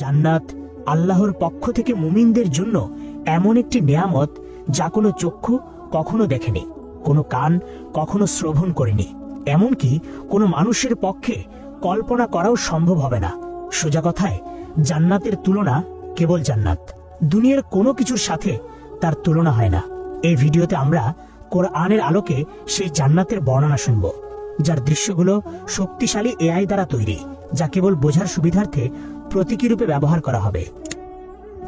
জান্নাত আল্লাহর পক্ষ থেকে মুমিনদের জন্য এমন একটি নেয়ামত যা কোনো চক্ষু কখনো দেখেনি, কোনো কান কখনো শ্রবণ করেনি। এমনকি কোনো মানুষের পক্ষে কল্পনা করাও সম্ভব হবে না। সোজা কথায়, জান্নাতের তুলনা কেবল জান্নাত। দুনিয়ার কোনো কিছুর সাথে তার তুলনা হয় না। এই ভিডিওতে আমরা কোরআনের আলোকে সেই জান্নাতের বর্ণনা শুনব, যার দৃশ্যগুলো শক্তিশালী এআই দ্বারা তৈরি, যা কেবল বোঝার সুবিধার্থে প্রতীকী রূপে ব্যবহার করা হবে।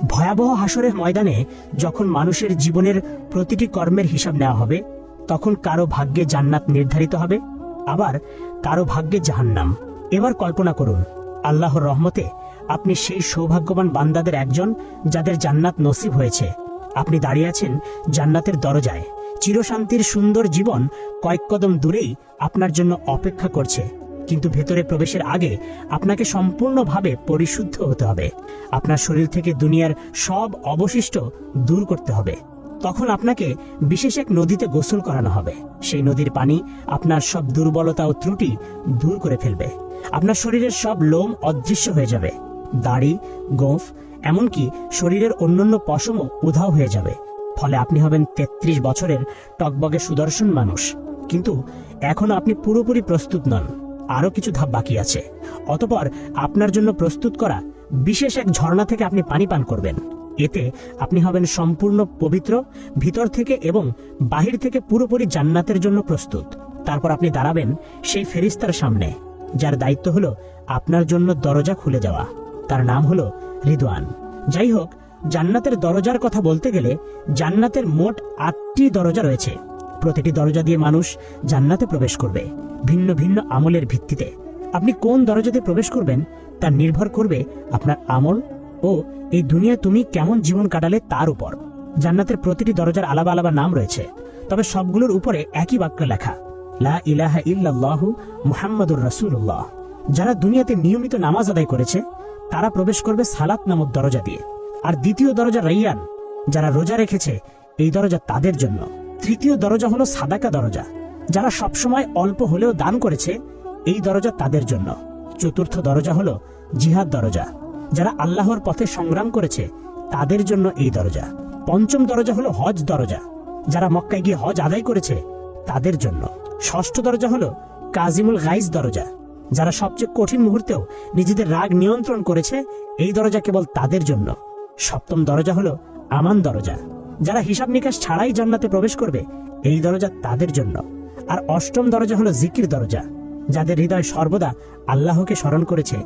ভয়াবহ হাসরের ময়দানে যখন মানুষের জীবনের প্রতিটি কর্মের হিসাব নেওয়া হবে, তখন কারও ভাগ্যে জান্নাত নির্ধারিত হবে, আবার কারও ভাগ্যে জাহান্নাম। এবার কল্পনা করুন, আল্লাহর রহমতে আপনি সেই সৌভাগ্যবান বান্দাদের একজন যাদের জান্নাত নসিব হয়েছে। আপনি দাঁড়িয়ে আছেন জান্নাতের দরজায়। চিরশান্তির সুন্দর জীবন কয়েক কদম দূরেই আপনার জন্য অপেক্ষা করছে। কিন্তু ভেতরে প্রবেশের আগে আপনাকে সম্পূর্ণভাবে পরিশুদ্ধ হতে হবে। আপনার শরীর থেকে দুনিয়ার সব অবশিষ্ট দূর করতে হবে। তখন আপনাকে বিশেষ এক নদীতে গোসল করানো হবে। সেই নদীর পানি আপনার সব দুর্বলতা ও ত্রুটি দূর করে ফেলবে। আপনার শরীরের সব লোম অদৃশ্য হয়ে যাবে। দাড়ি, গোঁফ, এমনকি শরীরের অন্যান্য পশমও উধাও হয়ে যাবে। ফলে আপনি হবেন ৩৩ বছরের টকবগে সুদর্শন মানুষ। কিন্তু এখন আপনি পুরোপুরি প্রস্তুত নন। আরও কিছু ধাপ বাকি আছে। অতপর আপনার জন্য প্রস্তুত করা বিশেষ এক ঝর্ণা থেকে আপনি পানি পান করবেন। এতে আপনি হবেন সম্পূর্ণ পবিত্র, ভিতর থেকে এবং বাহির থেকে পুরোপুরি জান্নাতের জন্য প্রস্তুত। তারপর আপনি দাঁড়াবেন সেই ফেরিস্তার সামনে, যার দায়িত্ব হলো আপনার জন্য দরজা খুলে যাওয়া তার নাম হলো রিদওয়ান। যাই হোক, জান্নাতের দরজার কথা বলতে গেলে জান্নাতের মোট আটটি দরজা রয়েছে। প্রতিটি দরজা দিয়ে মানুষ জান্নাতে প্রবেশ করবে। ভিন্ন ভিন্ন আমলের ভিত্তিতে। আপনি কোন দরজাতে প্রবেশ করবেন, তা নির্ভর করবে আপনার আমল ও এই দুনিয়ায় তুমি কেমন জীবন কাটালে তার উপর। জান্নাতের প্রতিটি দরজার আলাদা আলাদা নাম রয়েছে, তবে সবগুলোর উপরে একই বাক্য লেখা, লা ইলাহা ইল্লাল্লাহু মুহাম্মাদুর রাসূলুল্লাহ। যারা দুনিয়াতে নিয়মিত নামাজ আদায় করেছে, তারা প্রবেশ করবে সালাত নামক দরজা দিয়ে। আর দ্বিতীয় দরজা রাইয়ান, যারা রোজা রেখেছে, এই দরজা তাদের জন্য। তৃতীয় দরজা হলো সাদাকা দরজা। যারা সবসময় অল্প হলেও দান করেছে, এই দরজা তাদের জন্য। চতুর্থ দরজা হলো জিহাদ দরজা। যারা আল্লাহর পথে সংগ্রাম করেছে, তাদের জন্য এই দরজা। পঞ্চম দরজা হলো হজ দরজা। যারা মক্কায় গিয়ে হজ আদায় করেছে, তাদের জন্য। ষষ্ঠ দরজা হলো কাজিমুল গাইজ দরজা। যারা সবচেয়ে কঠিন মুহূর্তেও নিজেদের রাগ নিয়ন্ত্রণ করেছে, এই দরজা কেবল তাদের জন্য। সপ্তম দরজা হলো আমান দরজা। যারা হিসাব নিকাশ ছাড়াই জান্নাতে প্রবেশ করবে, এই দরজা তাদের জন্য। আর অষ্টম দরজা হলো জিকির দরজা, যাদের হৃদয় সর্বদা আল্লাহকে স্মরণ করেছে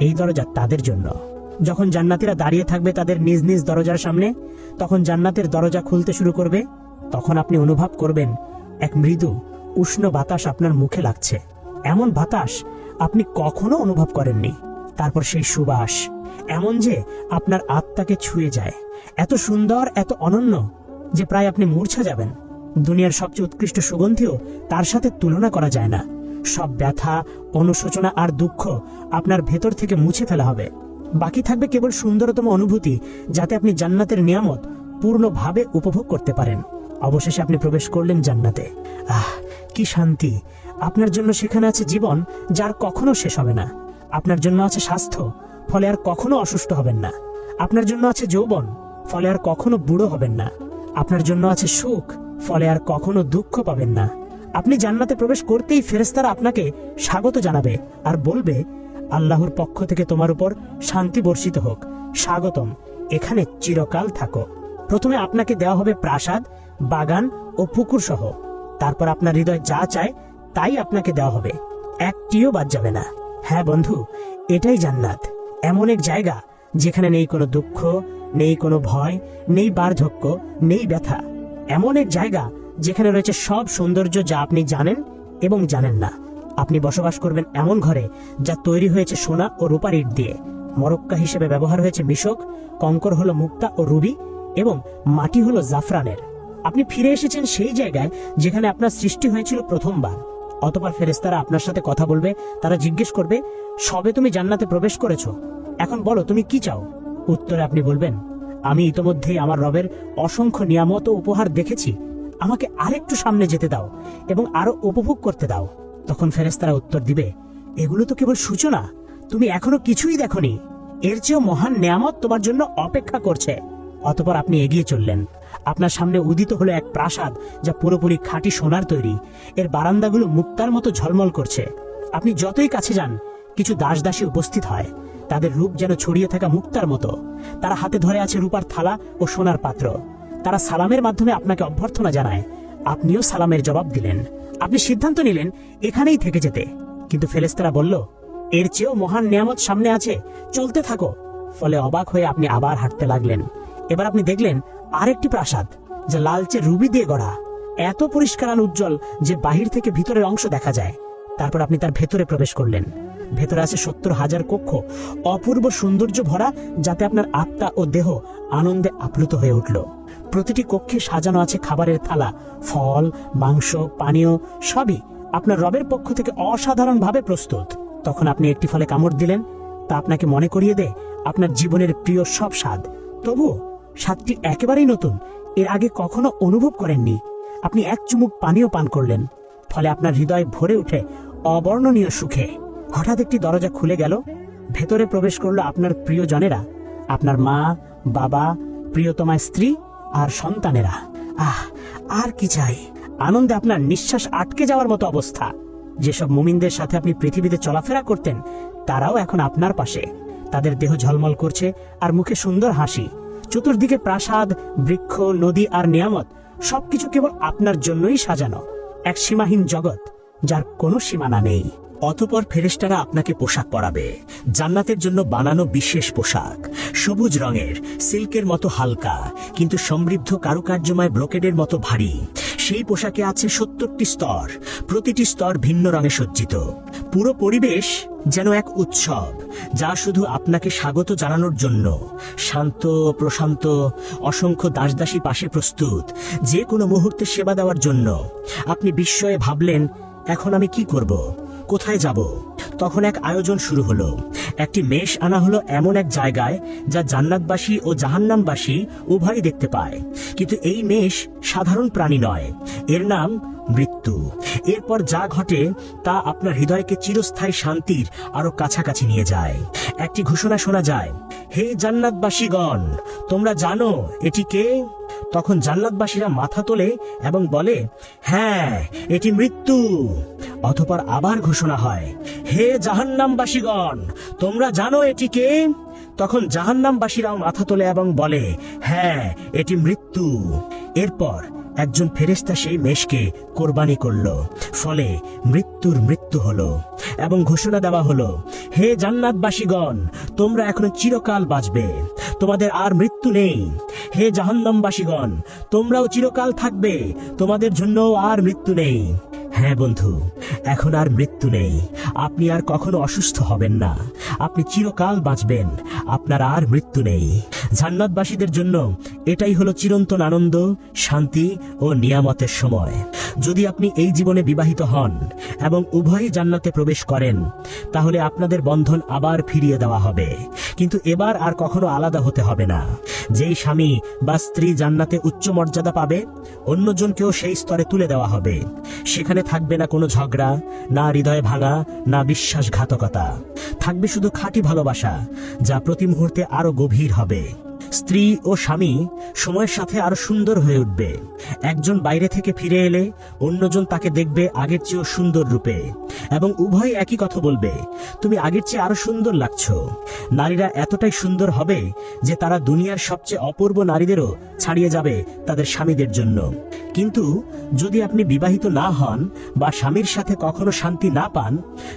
এই দরজা তাদের জন্য। যখন জান্নাতীরা দাঁড়িয়ে থাকবে তাদের নিজ নিজ দরজার সামনে, তখন জান্নাতের দরজা খুলতে শুরু করবে, তখন আপনি অনুভব করবেন এক মৃদু, উষ্ণ বাতাস আপনার মুখে লাগছে। এমন বাতাস আপনি কখনো অনুভব করেননি। তারপর সেই সুবাস, এমন যে আপনার আত্মাকে ছুঁয়ে যায়। এত সুন্দর, এত অনন্য যে প্রায় আপনি মূর্ছা যাবেন। দুনিয়ার সবচেয়ে উৎকৃষ্ট সুগন্ধিও তার সাথে তুলনা করা যায় না। সব ব্যথা, অনুশোচনা আর দুঃখ আপনার ভেতর থেকে মুছে ফেলা হবে। বাকি থাকবে কেবল সুন্দরতম অনুভূতি, যাতে আপনি জান্নাতের নিয়ামত পূর্ণভাবে উপভোগ করতে পারেন। অবশেষে আপনি প্রবেশ করলেন জান্নাতে। আহ, কি শান্তি! আপনার জন্য সেখানে আছে জীবন, যার কখনো শেষ হবে না। আপনার জন্য আছে স্বাস্থ্য, ফলে আর কখনো অসুস্থ হবেন না। আপনার জন্য আছে যৌবন, ফলে আর কখনো বুড়ো হবেন না। আপনার জন্য আছে সুখ ফলে আর কখনো দুঃখ পাবেন না। আপনি জান্নাতে প্রবেশ করতেই ফেরেস্তারা আপনাকে স্বাগত জানাবে আর বলবে, আল্লাহর পক্ষ থেকে তোমার উপর শান্তি বর্ষিত হোক। স্বাগতম, এখানে চিরকাল থাকো। প্রথমে আপনাকে দেওয়া হবে প্রাসাদ, বাগান ও পুকুর সহ। তারপর আপনার হৃদয় যা চায় তাই আপনাকে দেওয়া হবে। একটিও বাদ যাবে না। হ্যাঁ বন্ধু, এটাই জান্নাত। এমন এক জায়গা যেখানে নেই কোনো দুঃখ, নেই কোনো ভয়, নেই বার্ধক্য, নেই ব্যথা। এমন এক জায়গা যেখানে রয়েছে সব সৌন্দর্য যা আপনি জানেন এবং জানেন না। আপনি বসবাস করবেন এমন ঘরে যা তৈরি হয়েছে সোনা ও রূপার ইট দিয়ে। মরক্কা হিসেবে ব্যবহার হয়েছে মিশক, কঙ্কর হলো মুক্তা ও রুবি এবং মাটি হলো জাফরানের। আপনি ফিরে এসেছেন সেই জায়গায় যেখানে আপনার সৃষ্টি হয়েছিল প্রথমবার। অতপর ফেরেস্তারা আপনার সাথে কথা বলবে, তারা জিজ্ঞেস করবে, সবে তুমি জান্নাতে প্রবেশ করেছ? এখন বলো, তুমি কি চাও? উত্তরে আপনি বলবেন আমি ইতোমধ্যেই আমার রবের অসংখ্য নিয়ামত ও উপহার দেখেছি। আমাকে আরেকটু সামনে যেতে দাও এবং আরও উপভোগ করতে দাও। তখন ফেরেস্তারা উত্তর দিবে, এগুলো তো কেবল সূচনা। তুমি এখনও কিছুই দেখনি। এর চেয়েও মহান নিয়ামত তোমার জন্য অপেক্ষা করছে। অতপর আপনি এগিয়ে চললেন। আপনার সামনে উদিত হলো এক প্রাসাদ যা পুরোপুরি খাঁটি সোনার তৈরি। এর বারান্দাগুলো মুক্তার মতো ঝলমল করছে। আপনি যতই কাছে যান, কিছু দাস দাসী উপস্থিত হয়। তাদের রূপ যেন ছড়িয়ে থাকা মুক্তার মতো। তারা হাতে ধরে আছে রূপার থালা ও সোনার পাত্র। তারা সালামের মাধ্যমে আপনাকে অভ্যর্থনা জানায়। আপনিও সালামের জবাব দিলেন। আপনি সিদ্ধান্ত নিলেন এখানেই থেকে যেতে। কিন্তু ফেরেস্তারা বলল, এর চেয়েও মহান নিয়ামত সামনে আছে। চলতে থাকো। ফলে অবাক হয়ে আপনি আবার হাঁটতে লাগলেন। এবার আপনি দেখলেন আরেকটি প্রাসাদ, যা লালচে রুবি দিয়ে গড়া। এত পরিষ্কার আর উজ্জ্বল যে বাহির থেকে ভিতরের অংশ দেখা যায়। তারপর আপনি তার ভেতরে প্রবেশ করলেন। ভেতরে আছে সত্তর হাজার কক্ষ, অপূর্ব সৌন্দর্য ভরা, যাতে আপনার আত্মা ও দেহ আনন্দে আপ্লুত হয়ে উঠল। প্রতিটি কক্ষে সাজানো আছে খাবারের থালা, ফল, মাংস, পানীয়, সবই আপনার রবের পক্ষ থেকে অসাধারণভাবে প্রস্তুত। তখন আপনি একটি ফলে কামড় দিলেন, তা আপনাকে মনে করিয়ে দেয় আপনার জীবনের প্রিয় সব স্বাদ। তবু স্বাদটি একেবারেই নতুন, এর আগে কখনো অনুভব করেননি। আপনি এক চুমুক পানীয় পান করলেন, ফলে আপনার হৃদয় ভরে উঠে অবর্ণনীয় সুখে। হঠাৎ একটি দরজা খুলে গেল। ভেতরে প্রবেশ করল আপনার প্রিয়জনেরা। আপনার মা, বাবা, প্রিয়তমা স্ত্রী আর সন্তানেরা। আহ, আর কি চাই? আনন্দে আপনার নিঃশ্বাস আটকে যাওয়ার মতো অবস্থা। যেসব মুমিনদের সাথে আপনি পৃথিবীতে চলাফেরা করতেন, তারাও এখন আপনার পাশে। তাদের দেহ ঝলমল করছে আর মুখে সুন্দর হাসি। চতুর্দিকে প্রাসাদ, বৃক্ষ, নদী আর নিয়ামত, সবকিছু কেবল আপনার জন্যই সাজানো। এক সীমাহীন জগৎ। যার কোনো সীমানা নেই। অতপর ফেরেশতারা আপনাকে পোশাক পরাবে। জান্নাতের জন্য বানানো বিশেষ পোশাক। সবুজ রঙের, সিল্কের মতো হালকা, কিন্তু সমৃদ্ধ কারুকার্যময় ব্রোকেডের মতো ভারী। সেই পোশাকে আছে সত্তরটি স্তর। প্রতিটি স্তর ভিন্ন রঙে সজ্জিত। পুরো পরিবেশ যেন এক উৎসব, যা শুধু আপনাকে স্বাগত জানানোর জন্য। শান্ত, প্রশান্ত, অসংখ্য দাসদাসী পাশে প্রস্তুত। যে কোনো মুহূর্তে সেবা দেওয়ার জন্য। আপনি বিস্ময়ে ভাবলেন এখন আমি কি করব? কোথায় যাব? তখন এক আয়োজন শুরু হলো। একটি মেষ আনা হলো এমন এক জায়গায় যা জান্নাতবাসী ও জাহান্নামবাসী উভয়ই দেখতে পায়। কিন্তু এই মেষ সাধারণ প্রাণী নয়। এর নাম মৃত্যু। এরপর যা ঘটে তা আপনার হৃদয়কে চিরস্থায়ী শান্তির আরও কাছাকাছি নিয়ে যায়। একটি ঘোষণা শোনা যায়, হে জান্নাতবাসীগণ, তোমরা জানো এটি কে তখন জান্নাতবাসীরা মাথা তোলে এবং বলে হ্যাঁ এটি মৃত্যু। অতপর আবার ঘোষণা হয়, হে জাহান্নামবাসীগণ, তোমরা জানো এটি কে? তখন জাহান্নামবাসীরাও মাথা তোলে এবং বলে হ্যাঁ এটি মৃত্যু। এরপর একজন ফেরেস্তা সেই মেষকে কোরবানি করল, ফলে মৃত্যুর মৃত্যু হলো এবং ঘোষণা দেওয়া হলো, হে জান্নাতবাসীগণ, তোমরা এখন চিরকাল বাঁচবে, তোমাদের আর মৃত্যু নেই। হে জাহান্নামবাসীগণ, তোমরাও চিরকাল থাকবে, তোমাদের জন্য আর মৃত্যু নেই। হ্যাঁ বন্ধু, এখন আর মৃত্যু নেই। আপনি আর কখনো অসুস্থ হবেন না। আপনি চিরকাল বাঁচবেন, আপনার আর মৃত্যু নেই। জান্নাতবাসীদের জন্য এটাই হলো চিরন্তন আনন্দ, শান্তি ও নিয়ামতের সময়। যদি আপনি এই জীবনে বিবাহিত হন এবং উভয়ই জান্নাতে প্রবেশ করেন, তাহলে আপনাদের বন্ধন আবার ফিরিয়ে দেওয়া হবে। কিন্তু এবার আর কখনো আলাদা হতে হবে না। যেই স্বামী বা স্ত্রী জান্নাতে উচ্চ মর্যাদা পাবে, অন্যজনকেও সেই স্তরে তুলে দেওয়া হবে। সেখানে থাকবে না কোনো ঝগড়া, না হৃদয় ভাঙা, না বিশ্বাসঘাতকতা। থাকবে শুধু খাঁটি ভালোবাসা, যা প্রতি মুহূর্তে আরও গভীর হবে। স্ত্রী ও স্বামী সময়ের সাথে আরও সুন্দর হয়ে উঠবে। একজন বাইরে থেকে ফিরে এলে অন্যজন তাকে দেখবে আগের চেয়েও সুন্দর রূপে। এবং উভয় একই কথা বলবে, তুমি আগের চেয়ে আরও সুন্দর লাগছ। নারীরা এতটাই সুন্দর হবে যে তারা দুনিয়ার সবচেয়ে অপূর্ব নারীদেরও ছাড়িয়ে যাবে তাদের স্বামীদের জন্য। কিন্তু যদি আপনি বিবাহিত না হন বা স্বামীর সাথে কখনো শান্তি না পান,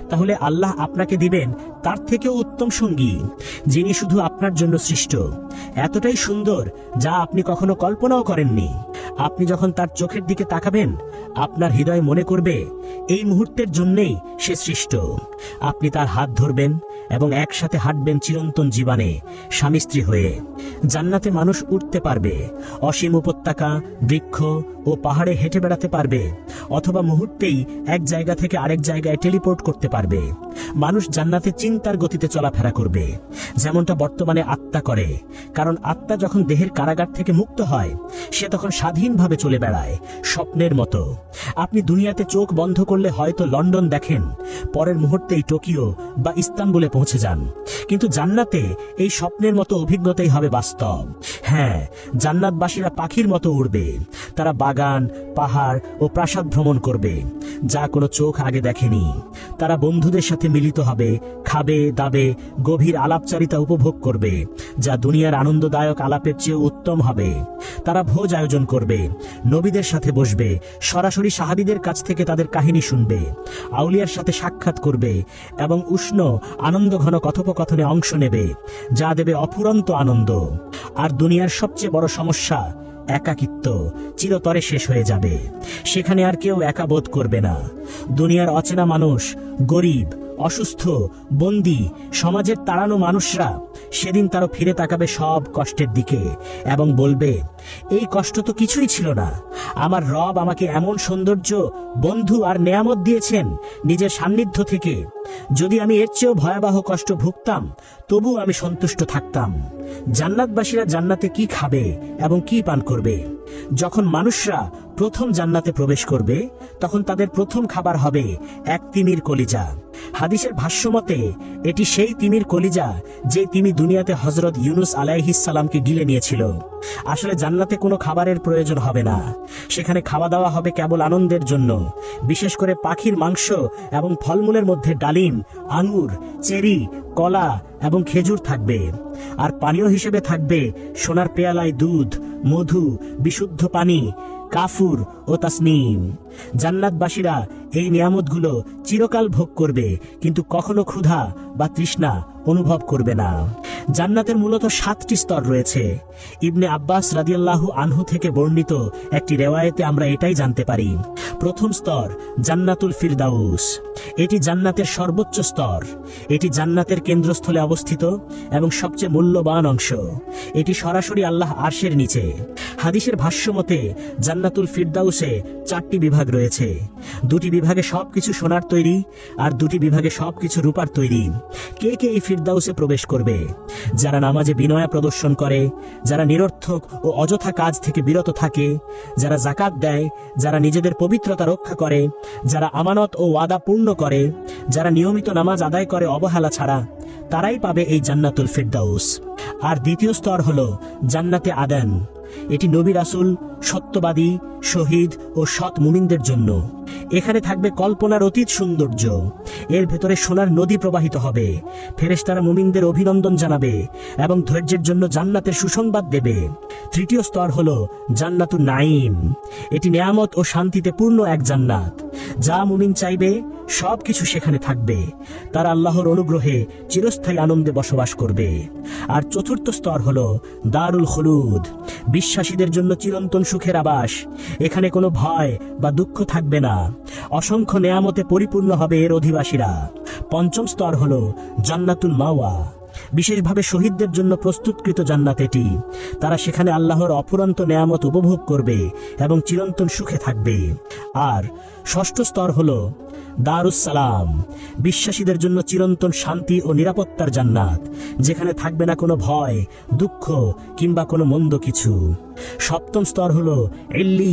তাহলে আল্লাহ আপনাকে দিবেন তার থেকেও উত্তম সঙ্গী, যিনি শুধু আপনার জন্য সৃষ্ট। এতটাই সুন্দর যা আপনি কখনো কল্পনাও করেননি। আপনি যখন তার চোখের দিকে তাকাবেন আপনার হৃদয় মনে করবে, এই মুহূর্তের জন্যেই সে সৃষ্ট। আপনি তার হাত ধরবেন এবং একসাথে হাঁটবেন চিরন্তন জীবনে, স্বামী স্ত্রী হয়ে। জান্নাতে মানুষ উঠতে পারবে, অসীম উপত্যকা, বৃক্ষ ও পাহাড়ে হেঁটে বেড়াতে পারবে, অথবা মুহূর্তেই এক জায়গা থেকে আরেক জায়গায় টেলিপোর্ট করতে পারবে। মানুষ জান্নাতে চিন্তার গতিতে চলাফেরা করবে। যেমনটা বর্তমানে আত্মা করে। কারণ আত্মা যখন দেহের কারাগার থেকে মুক্ত হয়, সে তখন স্বাধীনভাবে চলে বেড়ায়, স্বপ্নের মতো। আপনি দুনিয়াতে চোখ বন্ধ করলে হয়তো লন্ডন দেখেন, পরের মুহূর্তেই টোকিও বা ইস্তাম্বুলে পৌঁছে যান। কিন্তু জান্নাতে এই স্বপ্নের মতো অভিজ্ঞতাই হবে বাস্তব। হ্যাঁ জান্নাতবাসীরা পাখির মতো উড়বে। তারা বাগান পাহাড় ও প্রাসাদ ভ্রমণ করবে, যা কোনো চোখ আগে দেখেনি। তারা বন্ধুদের সাথে মিলিত হবে, খাবে, দাবে, গভীর আলাপচারিতা উপভোগ করবে, যা দুনিয়ার আনন্দদায়ক আলাপের চেয়ে উত্তম হবে। তারা ভোজ আয়োজন করবে, নবীদের সাথে বসবে, সরাসরি সাহাবিদের কাছ থেকে তাদের কাহিনী শুনবে, আউলিয়ার সাথে সাক্ষাৎ করবে এবং উষ্ণ, আনন্দঘন কথোপকথনে অংশ নেবে, যা দেবে অফুরন্ত আনন্দ। আর দুনিয়ার সবচেয়ে বড় সমস্যা একাকিত্ব চিরতরে শেষ হয়ে যাবে। সেখানে আর কেউ একা বোধ করবে না। দুনিয়ার অচেনা মানুষ, গরিব অসুস্থ, বন্দি, সমাজের তাড়ানো মানুষরা সেদিন তারও ফিরে তাকাবে সব কষ্টের দিকে এবং বলবে, এই কষ্ট তো কিছুই ছিল না। আমার রব আমাকে এমন সৌন্দর্য, বন্ধু আর নেয়ামত দিয়েছেন নিজের সান্নিধ্য থেকে। যদি আমি এর চেয়েও ভয়াবহ কষ্ট ভুগতাম তবু আমি সন্তুষ্ট থাকতাম। জান্নাতবাসীরা জান্নাতে কি খাবে এবং কি পান করবে? যখন মানুষরা প্রথম জান্নাতে প্রবেশ করবে, তখন তাদের প্রথম খাবার হবে এক তিমির কলিজা। হাদিসের ভাষ্যমতে, এটি সেই তিমির কলিজা যে তিমি দুনিয়াতে হজরত ইউনুস আলাইহিসালামকে গিলে নিয়েছিল। আসলে জান্নাতে কোনো খাবারের প্রয়োজন হবে না। সেখানে খাওয়া দাওয়া হবে কেবল আনন্দের জন্য। বিশেষ করে পাখির মাংস এবং ফলমূলের মধ্যে ডালিম, আঙুর, চেরি, কলা এবং খেজুর থাকবে। আর পানীয় হিসেবে থাকবে সোনার পেয়ালায় দুধ, মধু, বিশুদ্ধ পানি কাফুর ও তাসনিম। জান্নাতবাসীরা এই নিয়ামতগুলো চিরকাল ভোগ করবে, কিন্তু কখনো ক্ষুধা বা তৃষ্ণা অনুভব করবে না। জান্নাতের মূলত সাতটি স্তর রয়েছে। ইবনে আব্বাস রাদিয়াল্লাহু আনহু থেকে বর্ণিত একটি রেওয়ায়েতে আমরা এটাই জানতে পারি। প্রথম স্তর, জান্নাতুল ফিরদাউস। এটি জান্নাতের সর্বোচ্চ স্তর। এটি জান্নাতের কেন্দ্রস্থলে অবস্থিত এবং সবচেয়ে মূল্যবান অংশ। এটি সরাসরি আল্লাহ আরশের নিচে। হাদিসের ভাষ্যমতে জান্নাতুল ফিরদাউসে চারটি বিভাগ রয়েছে। দুটি বিভাগে সবকিছু সোনার তৈরি আর দুটি বিভাগে সবকিছু রূপার তৈরি। কে কে এই ফিরদাউসে প্রবেশ করবে? যারা নামাজে বিনয়া প্রদর্শন করে, যারা নিরর্থক ও অযথা কাজ থেকে বিরত থাকে, যারা জাকাত দেয়, যারা নিজেদের পবিত্রতা রক্ষা করে, যারা আমানত ও ওয়াদা পূর্ণ করে, যারা নিয়মিত নামাজ আদায় করে অবহেলা ছাড়া, তারাই পাবে এই জান্নাতুল ফিরদাউস। আর দ্বিতীয় স্তর হল জান্নাতে আদান। এটি নবী রাসুল, সত্যবাদী, শহীদ ও সৎ মুমিনদের জন্য। এখানে থাকবে কল্পনার অতীত সৌন্দর্য। এর ভেতরে সোনার নদী প্রবাহিত হবে। ফেরেশতারা মুমিনদের অভিনন্দন জানাবে এবং ধৈর্যের জন্য জান্নাতের সুসংবাদ দেবে। তৃতীয় স্তর হল জান্নাতু নাইম এটি নিয়ামত ও শান্তিতে পূর্ণ এক জান্নাত। যা মুমিন চাইবে সবকিছু সেখানে থাকবে। তার আল্লাহর অনুগ্রহে চিরস্থায়ী আনন্দে বসবাস করবে। আর চতুর্থ স্তর হলো দারুল হলুদ বিশ্বাসীদের জন্য চিরন্তন সুখের আবাস। এখানে কোনো ভয় বা দুঃখ থাকবে না। অসংখ্য নেয়ামতে পরিপূর্ণ হবে এর অধিবাসীরা। পঞ্চম স্তর হলো জান্নাতুল মাওয়া। বিশেষভাবে শহীদদের জন্য প্রস্তুতকৃত জান্নাত এটি। তারা সেখানে আল্লাহর অফুরন্ত নেয়ামত উপভোগ করবে এবং চিরন্তন সুখে থাকবে। আর ষষ্ঠ স্তর হল দারুসালাম বিশ্বাসীদের জন্য চিরন্তন শান্তি ও নিরাপত্তার জান্নাত, যেখানে থাকবে না কোনো ভয়, দুঃখ কিংবা কোনো মন্দ কিছু। সপ্তম স্তর হল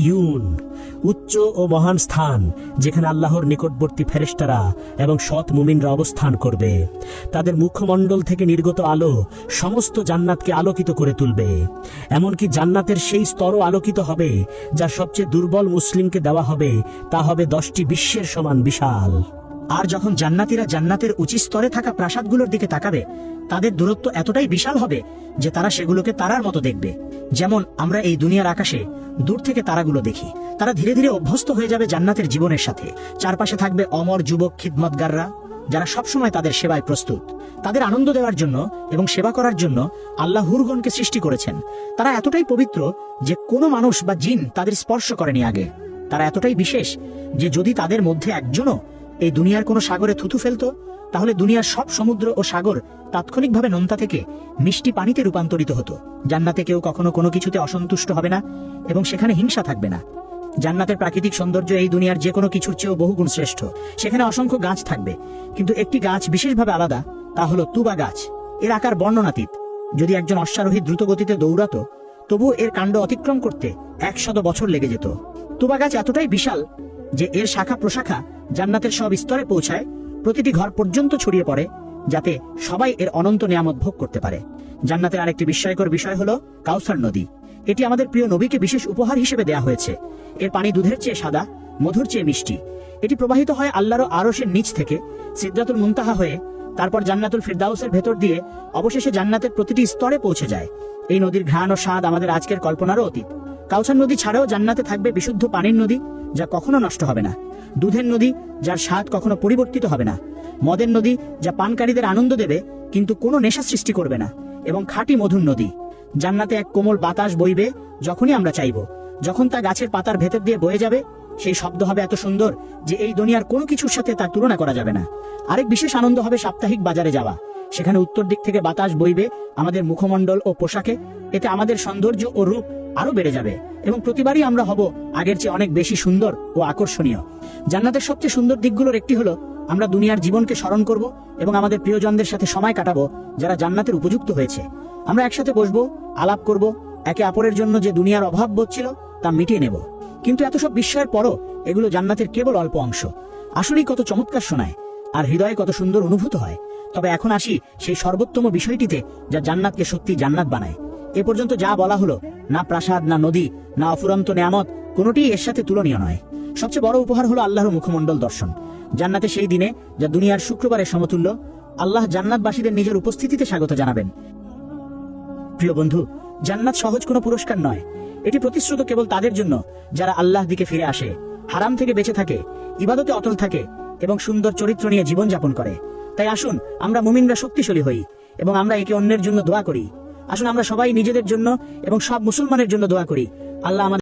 ইউন উচ্চ ও মহান স্থান যেখানে আল্লাহর নিকটবর্তী ফেরেশতারা এবং সৎ মুমিনরা অবস্থান করবে। তাদের মুখমণ্ডল থেকে নির্গত আলো সমস্ত জান্নাতকে আলোকিত করে তুলবে। এমনকি জান্নাতের সেই স্তরও আলোকিত হবে, যা সবচেয়ে দুর্বল মুসলিমকে দেওয়া হবে। তা হবে দশটি বিশ্বের সমান বিশাল। আর যখন জান্নাতীরা জান্নাতের উঁচু স্তরে থাকা প্রাসাদগুলোর দিকে তাকাবে, তাদের দূরত্ব এতটাই বিশাল হবে যে তারা সেগুলোকে তারার মতো দেখবে। যেমন আমরা এই দুনিয়ার আকাশে দূর থেকে তারাগুলো দেখি। তারা ধীরে ধীরে অভ্যস্ত হয়ে যাবে জান্নাতের জীবনের সাথে। চারপাশে থাকবে অমর, যুবক, খিদমতগাররা, যারা সবসময় তাদের সেবায় প্রস্তুত। তাদের আনন্দ দেওয়ার জন্য এবং সেবা করার জন্য আল্লাহ হুরগণকে সৃষ্টি করেছেন। তারা এতটাই পবিত্র যে কোনো মানুষ বা জিন তাদের স্পর্শ করেনি আগে। তারা এতটাই বিশেষ যে যদি তাদের মধ্যে একজনও এই দুনিয়ার কোনো সাগরে থুতু ফেলতো? তাহলে দুনিয়ার সব সমুদ্র ও সাগর তাৎক্ষণিকভাবে নোনতা থেকে মিষ্টি পানিতে রূপান্তরিত হতো। জান্নাতে কেউ কখনো কোনো কিছুতে অসন্তুষ্ট হবে না এবং সেখানে হিংসা থাকবে না। জান্নাতের প্রাকৃতিক সৌন্দর্য এই দুনিয়ার যে কোনো কিছুর চেয়েও বহুগুণ শ্রেষ্ঠ। সেখানে অসংখ্য গাছ থাকবে। কিন্তু একটি গাছ বিশেষভাবে আলাদা, তা হলো তুবা গাছ। এর আকার বর্ণনাতীত। যদি একজন অশ্বারোহী দ্রুত গতিতে দৌড়াতো, তবুও এর কাণ্ড অতিক্রম করতে একশত বছর লেগে যেত। তুবা গাছ এতটাই বিশাল যে এর শাখা প্রশাখা জান্নাতের সব স্তরে পৌঁছায়, প্রতিটি ঘর পর্যন্ত ছড়িয়ে পড়ে, যাতে সবাই এর অনন্ত নিয়ামত ভোগ করতে পারে। জান্নাতের আরেকটি বিস্ময়কর বিষয় হলো কাউসার নদী। এটি আমাদের প্রিয় নবীকে বিশেষ উপহার হিসেবে দেয়া হয়েছে। এর পানি দুধের চেয়ে সাদা, মধুর চেয়ে মিষ্টি। এটি প্রবাহিত হয় আল্লাহর আরসের নিচ থেকে সিদ্ধাতুল মুনতাহা হয়ে, তারপর জান্নাতুল ফিরদাউসের ভেতর দিয়ে অবশেষে জান্নাতের প্রতিটি স্তরে পৌঁছে যায়। এই নদীর ঘ্রাণ ও স্বাদ আমাদের আজকের কল্পনারও অতীত। কাউসার নদী ছাড়াও জান্নাতে থাকবে বিশুদ্ধ পানির নদী যা কখনো নষ্ট হবে না। দুধের নদী যার স্বাদ কখনো পরিবর্তিত হবে না। মদের নদী যা পানকারীদের আনন্দ দেবে, কিন্তু কোনো নেশা সৃষ্টি করবে না। এবং খাঁটি মধুর নদী, জান্নাতে এক কোমল বাতাস বইবে যখনই আমরা চাইব। যখন তা গাছের পাতার ভেতর দিয়ে বয়ে যাবে, সেই শব্দ হবে এত সুন্দর যে এই দুনিয়ার কোনো কিছুর সাথে তার তুলনা করা যাবে না। আরেক বিশেষ আনন্দ হবে সাপ্তাহিক বাজারে যাওয়া। সেখানে উত্তর দিক থেকে বাতাস বইবে আমাদের মুখমণ্ডল ও পোশাকে। এতে আমাদের সৌন্দর্য ও রূপ আরও বেড়ে যাবে এবং প্রতিবারই আমরা হব আগের চেয়ে অনেক বেশি সুন্দর ও আকর্ষণীয়। জান্নাতের সবচেয়ে সুন্দর দিকগুলোর একটি হলো, আমরা দুনিয়ার জীবনকে স্মরণ করব এবং আমাদের প্রিয়জনদের সাথে সময় কাটাবো যারা জান্নাতের উপযুক্ত হয়েছে। আমরা একসাথে বসবো, আলাপ করব, একে অপরের জন্য যে দুনিয়ার অভাব বোধছিল তা মিটিয়ে নেব। কিন্তু এত সব বিস্ময়ের পরও এগুলো জান্নাতের কেবল অল্প অংশ। আসলেই কত চমৎকার শোনায় আর হৃদয়ে কত সুন্দর অনুভূত হয়। তবে এখন আসি সেই সর্বোত্তম বিষয়টিতে যা জান্নাতকে সত্যি জান্নাত বানায়। এ পর্যন্ত যা বলা হলো, না প্রাসাদ, না নদী, না অফুরন্ত নেয়ামত কোনোটিই এর সাথে তুলনীয় নয়। সবচেয়ে বড় উপহার হলো আল্লাহর মুখমণ্ডল দর্শন। জান্নাতে সেই দিনে, যা দুনিয়ার শুক্রবারের সমতুল্য, আল্লাহ জান্নাতবাসীদের নিজের উপস্থিতিতে স্বাগত জানাবেন। প্রিয় বন্ধু, জান্নাত সহজ কোনো পুরস্কার নয়। এটি প্রতিশ্রুত কেবল তাদের জন্য, যারা আল্লাহ দিকে ফিরে আসে, হারাম থেকে বেঁচে থাকে, ইবাদতে অটল থাকে, এবং সুন্দর চরিত্র নিয়ে জীবন যাপন করে। তাই আসুন, আমরা মুমিনরা শক্তিশালী হই, এবং আমরা একে অন্যের জন্য দোয়া করি। আসুন আমরা সবাই নিজেদের জন্য এবং সব মুসলমানের জন্য দোয়া করি। আল্লাহ